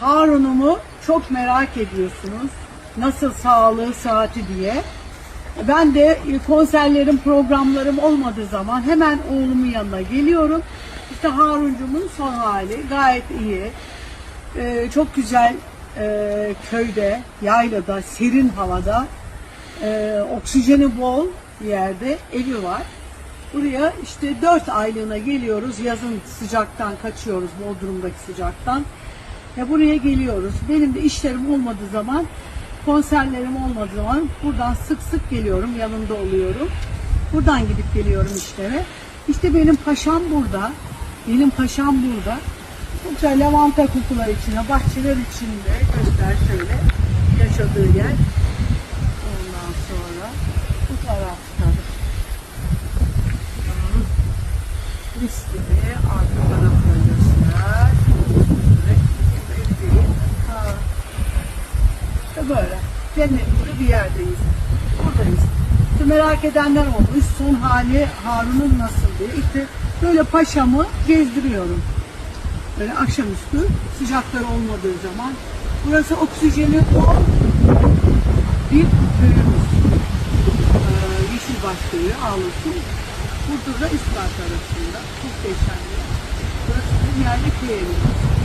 Harun'umu çok merak ediyorsunuz. Nasıl sağlığı, saati diye. Ben de e, konserlerim, programlarım olmadığı zaman hemen oğlumun yanına geliyorum. İşte Haruncumun son hali gayet iyi. Ee, çok güzel e, köyde, yaylada, serin havada, e, oksijeni bol yerde evi var. Buraya işte dört aylığına geliyoruz. Yazın sıcaktan kaçıyoruz, Bodrum'daki sıcaktan. Ya buraya geliyoruz. Benim de işlerim olmadığı zaman, konserlerim olmadığı zaman buradan sık sık geliyorum, yanında oluyorum. Buradan gidip geliyorum işlere. İşte benim paşam burada. Benim paşam burada. Burada lavanta kokular içine, bahçeler içinde göster şöyle yaşadığı yer. Ondan sonra bu tarafta mis gibi arka tarafta göster. Şöyle ev değil. Ha. İşte böyle. Cennet bir yerdeyiz. Buradayız. İşte merak edenler olmuş. Son hali Harun'un nasıl diye. İşte böyle paşamı gezdiriyorum. Böyle akşamüstü sıcaklar olmadığı zaman. Burası oksijeni bol bir köyümüz. Ee, Yeşilbaş köyü Ağlasın. Burada da İspat arasında. Muhteşem. Burası bir yerli köy evimiz.